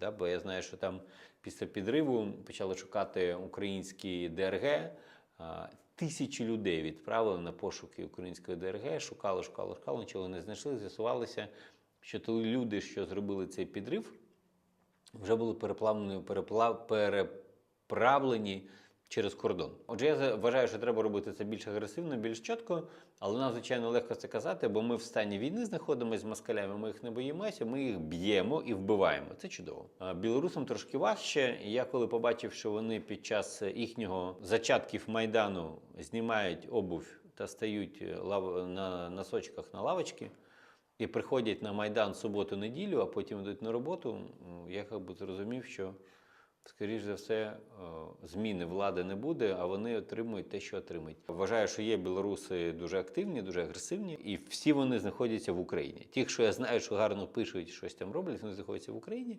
Да? Бо я знаю, що там після підриву почали шукати українські ДРГ. Тисячі людей відправили на пошуки української ДРГ, шукали, шукали, шукали, нічого не знайшли. З'ясувалося, що ті люди, що зробили цей підрив, вже були переплавлені, переплав, переправлені через кордон. Отже, я вважаю, що треба робити це більш агресивно, більш чітко, але нам, звичайно, легко це казати, бо ми в стані війни знаходимося з москалями, ми їх не боїмося, ми їх б'ємо і вбиваємо. Це чудово. Білорусам трошки важче. Я коли побачив, що вони під час їхнього зачатків майдану знімають обув та стають е, на носочках на лавочки. І приходять на Майдан суботу-неділю, а потім йдуть на роботу. Я як би зрозумів, що, скоріш за все, е, зміни влади не буде, а вони отримують те, що отримують. Вважаю, що є білоруси дуже активні, дуже агресивні, і всі вони знаходяться в Україні. Ті, що я знаю, що гарно пишуть, щось там роблять, вони знаходяться в Україні.